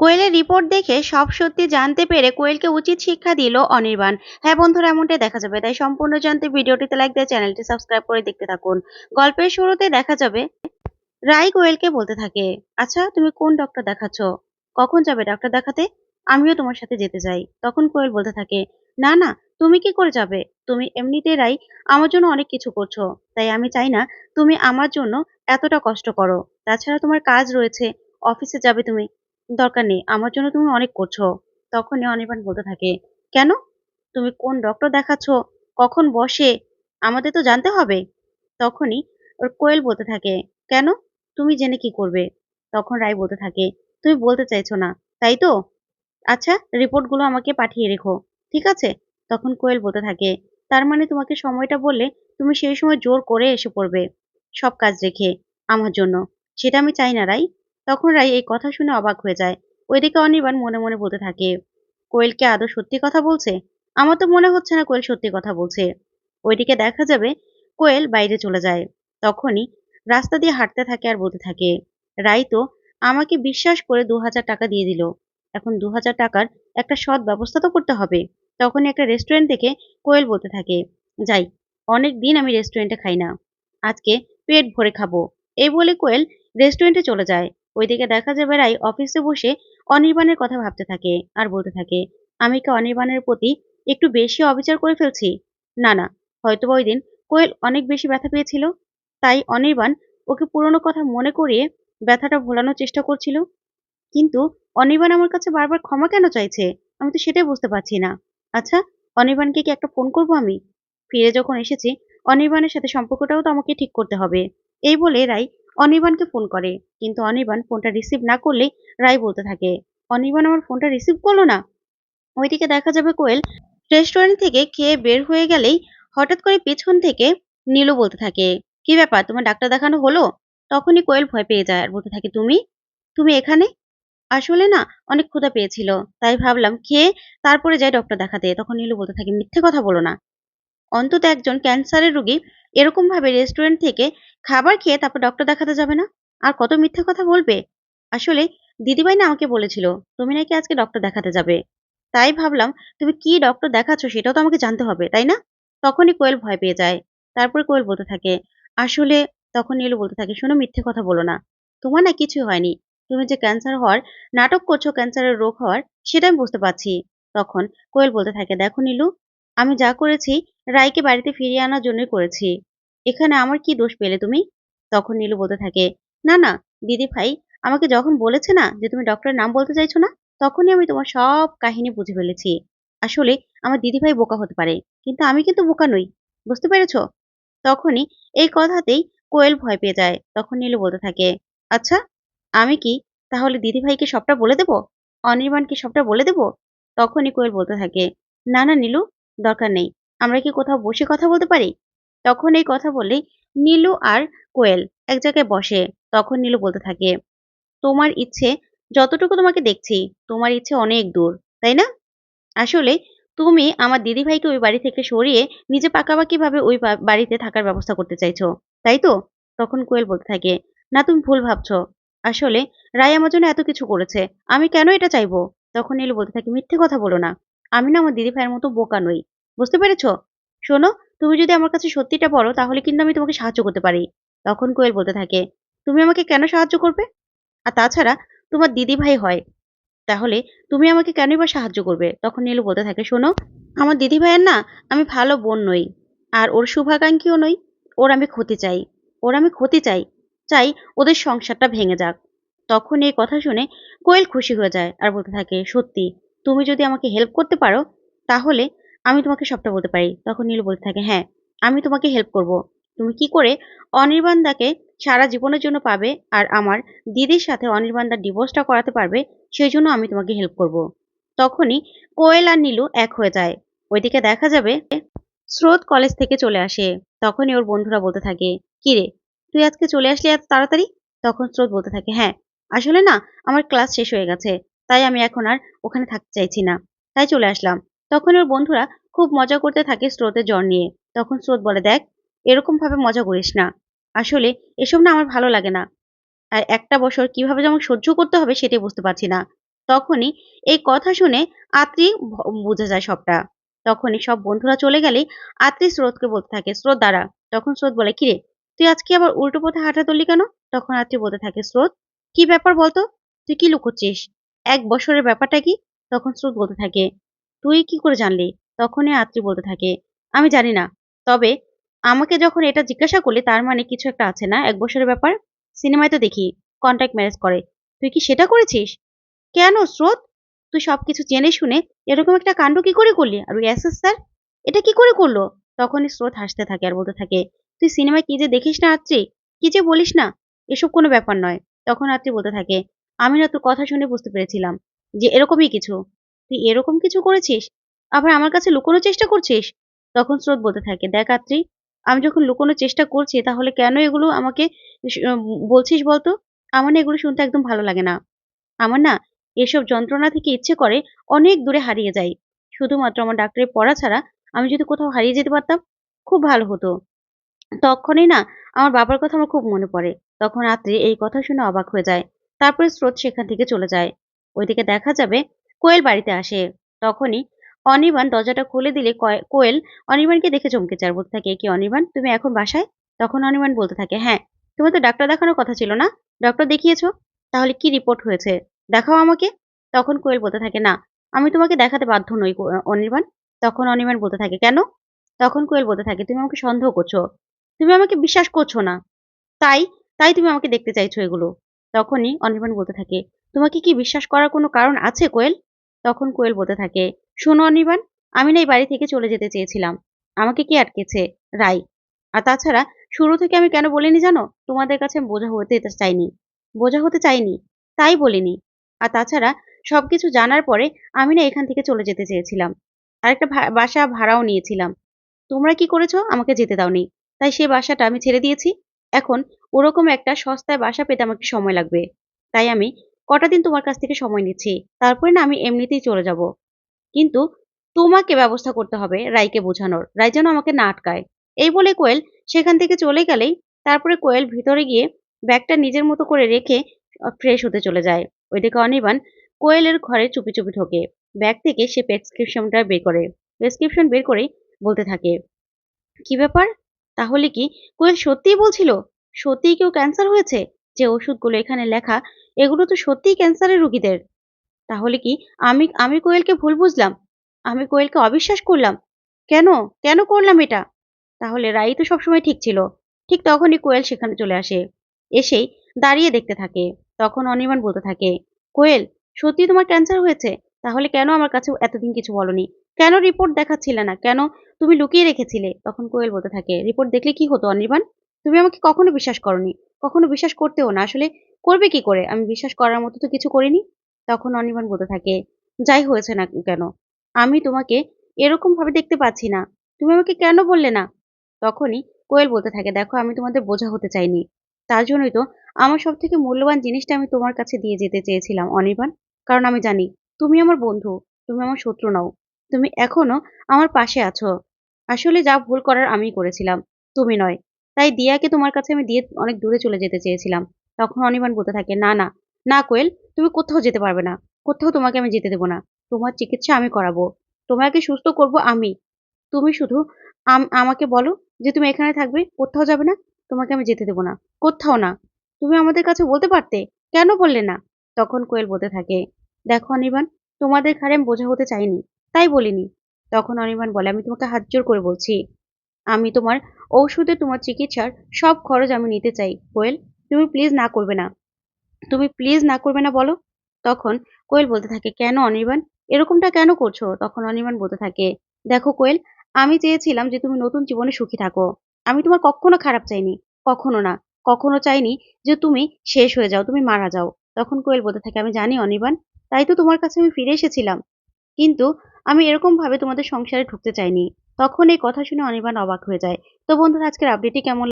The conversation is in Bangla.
কোয়েলের রিপোর্ট দেখে সব সত্যি জানতে পেরে কোয়েলকে উচিত শিক্ষা দিল অনির্বাণ। হ্যাঁ বন্ধুরা, এমনটাই দেখা যাবে। তাই সম্পূর্ণ জানতে ভিডিওটিতে লাইক দিয়ে চ্যানেলটি সাবস্ক্রাইব করে দেখতে থাকুন। গল্পের শুরুতে দেখা যাবে, রাই কোয়েলকে বলতে থাকে আচ্ছা তুমি কোন ডক্টর দেখাচ্ছ? কখন যাবে ডাক্তার দেখাতে? আমিও তোমার সাথে যেতে চাই। তখন কোয়েল বলতে থাকে, না না, তুমি কি করে যাবে? তুমি এমনিতে রাই, আমার জন্য অনেক কিছু করছ। তাই আমি চাই না তুমি আমার জন্য এতটা কষ্ট করো। তাছাড়া তোমার কাজ রয়েছে, অফিসে যাবে তুমি। দরকার নেই। আমার জন্য তুমি অনেক করছ। তখনই অনির্বাণ বলতে থাকে, কেন? তুমি কোন ডক্টর দেখাচ্ছ? কখন বসে? আমাদের তো জানতে হবে। তখনই ওর কোয়েল বলতে থাকে, কেন? তুমি জেনে কি করবে? তখন রায় বলতে থাকে, তুমি বলতে চাইছো না, তাই তো? আচ্ছা রিপোর্টগুলো আমাকে পাঠিয়ে রেখো, ঠিক আছে? তখন কোয়েল বলতে থাকে, তার মানে তোমাকে সময়টা বললে তুমি সেই সময় জোর করে এসে পড়বে সব কাজ রেখে আমার জন্য? সেটা আমি চাই না রাই। তখন রাই এই কথা শুনে অবাক হয়ে যায়। ওইদিকে অনির্বাণ মনে মনে বলতে থাকে কোয়েলকে আদৌ সত্যি কথা বলছে? আমার তো মনে হচ্ছে না কোয়েল সত্যি কথা বলছে। ওইদিকে দেখা যাবে কোয়েল বাইরে চলে যায়। তখনই রাস্তা দিয়ে হাঁটতে থাকে আর বলতে থাকে, রাই তো আমাকে বিশ্বাস করে দু হাজার টাকা দিয়ে দিল। এখন দু হাজার টাকার একটা সৎ ব্যবস্থা তো করতে হবে। তখনই একটা রেস্টুরেন্ট থেকে কোয়েল বলতে থাকে, যাই, অনেক দিন আমি রেস্টুরেন্টে খাই না। আজকে পেট ভরে খাব। এই বলে কোয়েল রেস্টুরেন্টে চলে যায়। ওইদিকে দেখা যাবে রাই অফিসে বসে অনির্বাণের কথা ভাবতে থাকে আর বলতে থাকে, আমি কি অনির্বাণের প্রতি একটু বেশি অবিচার করে ফেলছি? না না হয়তো ওই দিন কোয়েল অনেক বেশি ব্যথা পেয়েছিল, তাই অনির্বাণ ওকে পুরনো কথা মনে করিয়ে ব্যথাটা ভোলানোর চেষ্টা করছিল। কিন্তু অনির্বাণ আমার কাছে বারবার ক্ষমা কেন চাইছে? আমি তো সেটাই বুঝতে পারছি না। আচ্ছা অনির্বাণকে কি একটা ফোন করব আমি? ফিরে যখন এসেছি, অনির্বাণের সাথে সম্পর্কটাও তো আমাকে ঠিক করতে হবে। এই বলে রাই অনির্বাণকে ফোন করে। কিন্তু অনির্বাণ ফোনটা রিসিভ না করলে রায় বলতে থাকে, অনির্বাণ আমার ফোনটা রিসিভ করল না? ওইদিকে দেখা যাবে কোয়েল রেস্টুরেন্ট থেকে খেয়ে বের হয়ে গেলেই হঠাৎ করে পেছন থেকে নীলু বলতে থাকে, কি ব্যাপার, তোমার ডাক্তার দেখানো হলো? তখনই কোয়েল ভয় পেয়ে যায় আর বলতে থাকে, তুমি? তুমি এখানে? আসলে না, অনেক ক্ষুধা পেয়েছিল, তাই ভাবলাম খেয়ে তারপরে যাই ডক্টর দেখাতে। তখন নীলু বলতে থাকে, মিথ্যে কথা বলো না। অন্তত একজন ক্যান্সারের রোগী এরকম ভাবে রেস্টুরেন্ট থেকে খাবার খেয়ে তারপর ডক্টর দেখাতে যাবে না? আর কত মিথ্যে কথা বলবে? আসলে দিদিভাই না আমাকে বলেছিল, তুমি নাকি আজকে ডক্টর দেখাতে যাবে? তাই ভাবলাম, তুমি কি ডক্টর দেখাচ্ছ সেটাও তো আমাকে জানতে হবে, তাই না? তখনই কোয়েল ভয় পেয়ে যায়। তারপরে কোয়েল বলতে থাকে, আসলে তখন নীলু বলতে থাকে, শোনো মিথ্যে কথা বলো না। তোমার না কিছু হয়নি। তুমি যে ক্যান্সার হওয়ার, নাটক করছ ক্যান্সারের রোগ হওয়ার, সেটা আমি বুঝতে পারছি। তখন কোয়েল বলতে থাকে, দেখো নীলু, আমি যা করেছি, রায়কে বাড়িতে ফিরিয়ে আনার জন্যই করেছি। এখানে আমার কি দোষ পেলে তুমি? তখন নীলু বলতে থাকে, না না, দিদি ভাই, আমাকে যখন বলেছে না যে তুমি ডক্টরের নাম বলতে চাইছো না, তখনই আমি তোমার সব কাহিনী বুঝে ফেলেছি। আসলে আমার দিদিভাই বোকা হতে পারে, কিন্তু আমি কিন্তু বোকা নই, বুঝতে পেরেছ? তখনই এই কথাতেই কোয়েল ভয় পেয়ে যায়। তখন নীলু বলতে থাকে আচ্ছা আমি কি তাহলে দিদিভাইকে সবটা বলে দেব? অনির্বাণকে সবটা বলে দেব? তখনই কোয়েল বলতে থাকে, না না, নীলু, দরকার নেই। আমরা কি কোথাও বসে কথা বলতে পারি? তখন এই কথা বলে নীলু আর কোয়েল এক জায়গায় বসে। তখন নীলু বলতে থাকে, তোমার ইচ্ছে, যতটুকু তোমাকে দেখছি, তোমার ইচ্ছে অনেক দূর, তাই না? আসলে তুমি আমার দিদিভাইকে ওই বাড়ি থেকে সরিয়ে নিজে পাকাপাকি ভাবে ওই বাড়িতে থাকার ব্যবস্থা করতে চাইছো, তাই তো? তখন কোয়েল বলতে থাকে, না, তুমি ভুল ভাবছ। আসলে রায় আমার জন্য এত কিছু করেছে, আমি কেন এটা চাইব? তখন নীলু বলতে থাকে, মিথ্যে কথা বলো না, আমি না আমার দিদি ভাইয়ের মতো বোকা নই, বুঝতে পেরেছ? শোনো তুমি যদি আমার কাছে সত্যিটা বলো, তাহলে কিন্তু আমি তোমাকে সাহায্য করতে পারি। তখন কোয়েল বলতে থাকে, তুমি আমাকে কেন সাহায্য করবে? আর তাছাড়া তোমার দিদি ভাই হয়, তাহলে তুমি আমাকে কেনই বা সাহায্য করবে? তখন নীলু বলতে থাকে, শোনো, আমার দিদি ভাইয়ের না আমি ভালো বোন নই, আর ওর শুভাকাঙ্ক্ষীও নই, ওর আমি ক্ষতি চাই, ওর আমি ক্ষতি চাই চাই ওদের সংসারটা ভেঙে যাক। তখন এই কথা শুনে কোয়েল খুশি হয়ে যায় আর বলতে থাকে, সত্যি, তুমি যদি আমাকে হেল্প করতে পারো, তাহলে আমি তোমাকে সবটা বলতে পারি। তখন নীলু বলতে থাকে হ্যাঁ আমি তোমাকে হেল্প করব। তুমি কি করে অনির্বাণদাকে সারা জীবনের জন্য পাবে আর আমার দিদির সাথে অনির্বাণদার ডিভোর্সটা করাতে পারবে সেই জন্য আমি তোমাকে হেল্প করব। তখনই কোয়েল আর নীলু এক হয়ে যায়। ওইদিকে দেখা যাবে স্রোত কলেজ থেকে চলে আসে। তখনই ওর বন্ধুরা বলতে থাকে, কি রে, তুই আজকে চলে আসলি এত তাড়াতাড়ি? তখন স্রোত বলতে থাকে হ্যাঁ আসলে না, আমার ক্লাস শেষ হয়ে গেছে, তাই আমি এখন আর ওখানে থাকতে চাইছি না। তাই চলে আসলাম। তখন ওর বন্ধুরা খুব মজা করতে থাকে স্রোতের জ্বর নিয়ে। তখন স্রোত বলে, দেখ এরকম ভাবে মজা করিস না। আসলে এসব না আমার ভালো লাগে না। আর একটা বছর কীভাবে যেমন সহ্য করতে হবে সেটাই বুঝতে পারছি না। তখনই এই কথা শুনে আত্রি বুঝে যায় সবটা। তখনই সব বন্ধুরা চলে গেলে আত্রি স্রোতকে বলতে থাকে, স্রোত, দাঁড়া। তখন স্রোত বলে কিরে তুই আজকে আবার উল্টো পথে হাঁটা তুললি কেন? তখন আত্রি বলতে থাকে, স্রোত, কি ব্যাপার বলতো? তুই কি লুকোচ্ছিস? এক বছরের ব্যাপারটা কি? তখন স্রোত বলতে থাকে তুই কি করে জানলি? তখনই আত্রি বলতে থাকে, আমি জানি না। তবে আমাকে যখন এটা জিজ্ঞাসা করলি, তার মানে কিছু একটা আছে না? এক বছরের ব্যাপার? সিনেমায় তো দেখি কন্ট্যাক্ট ম্যারেজ করে। তুই কি সেটা করেছিস? কেন স্রোত? তুই সবকিছু জেনে শুনে এরকম একটা কাণ্ড কি করে করলি? আর ওই এসএস স্যার এটা কি করে করল? তখনই স্রোত হাসতে থাকে আর বলতে থাকে, তুই সিনেমায় কি যে দেখিস না আত্রি? কি যে বলিস না? এসব কোনো ব্যাপার নয়। তখন আত্রি বলতে থাকে, আমি না তোর কথা শুনে বুঝতে পেরেছিলাম যে এরকমই কিছু। তুই এরকম কিছু করেছিস? আবার আমার কাছে লুকোনোর চেষ্টা করছিস? তখন স্রোত বলতে থাকে, দেখ আত্রি, আমি যখন লুকোনোর চেষ্টা করছি, তাহলে কেন এগুলো আমাকে বলছিস বলতো আমার না এগুলো শুনতে একদম ভালো লাগে না। আমার না এসব যন্ত্রণা থেকে ইচ্ছে করে অনেক দূরে হারিয়ে যাই। শুধুমাত্র আমার ডাক্তারের পড়া ছাড়া আমি যদি কোথাও হারিয়ে যেতে পারতাম, খুব ভালো হতো। তখনই না আমার বাবার কথা আমার খুব মনে পড়ে। তখন রাত্রে এই কথা শুনে অবাক হয়ে যায়। তারপরে স্রোত সেখান থেকে চলে যায়। ওইদিকে দেখা যাবে কোয়েল বাড়িতে আসে। তখনই অনির্বাণ দরজাটা খুলে দিলে কোয়েল, অনির্বাণকে দেখে চমকে যায়। বলতে থাকে, কি অনির্বাণ, তুমি এখন বাসায়? তখন অনির্বাণ বলতে থাকে হ্যাঁ তোমার তো ডাক্তার দেখানোর কথা ছিল না? ডক্টর দেখিয়েছো? তাহলে কি রিপোর্ট হয়েছে? দেখাও আমাকে? তখন কোয়েল বলতে থাকে, না, আমি তোমাকে দেখাতে বাধ্য নই অনির্বাণ। তখন অনির্বাণ বলতে থাকে, কেন? তখন কোয়েল বলতে থাকে, তুমি আমাকে সন্দেহ করছ। তুমি আমাকে বিশ্বাস করছ না। তাই তাই তুমি আমাকে দেখতে চাইছো এগুলো। তখনই অনির্বাণ বলতে থাকে, তোমাকে কি বিশ্বাস করার কোনো কারণ আছে কোয়েল? তখন কোয়েল বলতে থাকে, শোনো অনির্বাণ, আমি না এই বাড়ি থেকে চলে যেতে চেয়েছিলাম। আমাকে কি আটকেছে? রাই। আর তাছাড়া শুরু থেকে আমি কেন বলিনি জানো? তোমাদের কাছে বোঝা হতে চাইনি। বোঝা হতে চাইনি। তাই বলিনি। আর তাছাড়া সবকিছু জানার পরে আমি না এখান থেকে চলে যেতে চেয়েছিলাম। আরেকটা ভা- বাসা ভাড়াও নিয়েছিলাম। তোমরা কি করেছ? আমাকে যেতে দাওনি। তাই সেই বাসাটা আমি ছেড়ে দিয়েছি। এখন ওরকম একটা সস্তায় বাসা পেতে আমাকে সময় লাগবে। তাই আমি কটা দিন তোমার কাছ থেকে সময় নিচ্ছি? তারপরে না আমি এমনিতেই চলে যাব। কিন্তু তোমাকে ব্যবস্থা করতে হবে রাইকে বোঝানোর। রাই যেন আমাকে না আটকায়। এই বলে কোয়েল সেখান থেকে চলে গেলেই তারপরে কোয়েল ভিতরে গিয়ে ব্যাগটা নিজের মতো করে রেখে ফ্রেশ হতে চলে যায়। ওইদিকে অনির্বাণ কোয়েলের ঘরে চুপি চুপি ঢোকে। ব্যাগ থেকে সে প্রেসক্রিপশনটা বের করে। প্রেসক্রিপশন বের করে বলতে থাকে, কি ব্যাপার? তাহলে কি কোয়েল সত্যিই বলছিল? সত্যিই কেউ ক্যান্সার হয়েছে? যে ওষুধগুলো এখানে লেখা, এগুলো তো সত্যিই ক্যান্সারের রোগীদের। তাহলে কি আমি আমি কোয়েলকে ভুল বুঝলাম? আমি কোয়েলকে অবিশ্বাস করলাম? কেন? কেন করলাম এটা? তাহলে রাই তো সবসময় ঠিক ছিল। ঠিক তখনই কোয়েল সেখানে চলে আসে। এসেই দাঁড়িয়ে দেখতে থাকে। তখন অনির্বাণ বলতে থাকে, কোয়েল সত্যি তোমার ক্যান্সার হয়েছে? তাহলে কেন আমার কাছে এতদিন কিছু বলনি? কেন রিপোর্ট দেখাচ্ছিলে না? কেন তুমি লুকিয়ে রেখেছিলে? তখন কোয়েল বলতে থাকে রিপোর্ট দেখলে কি হতো অনির্বাণ? তুমি আমাকে কখনো বিশ্বাস করনি। কখনো বিশ্বাস করতেও না। আসলে করবে কি করে? আমি বিশ্বাস করার মতো তো কিছু করিনি। তখন অনির্বাণ বলতে থাকে, যাই হয়েছে না কেন? আমি তোমাকে এরকম ভাবে দেখতে পাচ্ছি না। তুমি আমাকে কেন বললে না? তখনই কোয়েল বলতে থাকে, দেখো, আমি তোমাদের বোঝা হতে চাইনি। তার জন্যই তো আমার সব থেকে মূল্যবান জিনিসটা আমি তোমার কাছে দিয়ে যেতে চেয়েছিলাম, অনির্বাণ। কারণ আমি জানি, তুমি আমার বন্ধু, তুমি আমার শত্রু নও। তুমি এখনও আমার পাশে আছো। আসলে যা ভুল করার আমিই করেছিলাম, তুমি নয়। তাই দিয়াকে তোমার কাছে আমি দিয়ে অনেক দূরে চলে যেতে চেয়েছিলাম। তখন অনির্বাণ বলতে থাকে, না না না কোয়েল, তুমি কোথাও যেতে পারবে না। কোথাও তোমাকে আমি যেতে দেবো না। তোমার চিকিৎসা আমি করাবো। তোমাকে সুস্থ করব আমি। তুমি শুধু আম- আমাকে বলো যে তুমি এখানে থাকবে, কোথাও যাবে না, তোমাকে আমি যেতে দেবো না। কোথাও না। তুমি আমাদের কাছে বলতে পারতে? কেন বললে না? তখন কোয়েল বলতে থাকে, দেখো অনির্বাণ, তোমাদের ঘাড়ে আমি বোঝা হতে চাইনি, তাই বলিনি। তখন অনির্বাণ বলে, আমি তোমাকে হাত জোর করে বলছি আমি তোমার ঔষধে তোমার চিকিৎসার সব খরচ আমি নিতে চাই। কোয়েল, তুমি প্লিজ না করবে না। তুমি প্লিজ না করবে না বলো। তখন কোয়েল বলতে থাকে, কেন অনির্বাণ? এরকমটা কেন করছ? তখন অনির্বাণ বলতে থাকে, দেখো কোয়েল, আমি চেয়েছিলাম যে তুমি নতুন জীবনে সুখী থাকো। আমি তোমার কখনো খারাপ চাইনি, কখনো না। কখনো চাইনি যে তুমি শেষ হয়ে যাও, তুমি মারা যাও। তখন কোয়েল বলতে থাকে, আমি জানি অনির্বাণ, তাই তো তোমার কাছে আমি ফিরে এসেছিলাম। কিন্তু আমি এরকম ভাবে তোমাদের সংসারে ঢুকতে চাইনি। তখন এই কথা শুনে অনির্বাণ অবাক হয়ে যায়। তো বন্ধুরা আজকের আপডেটটি কেমন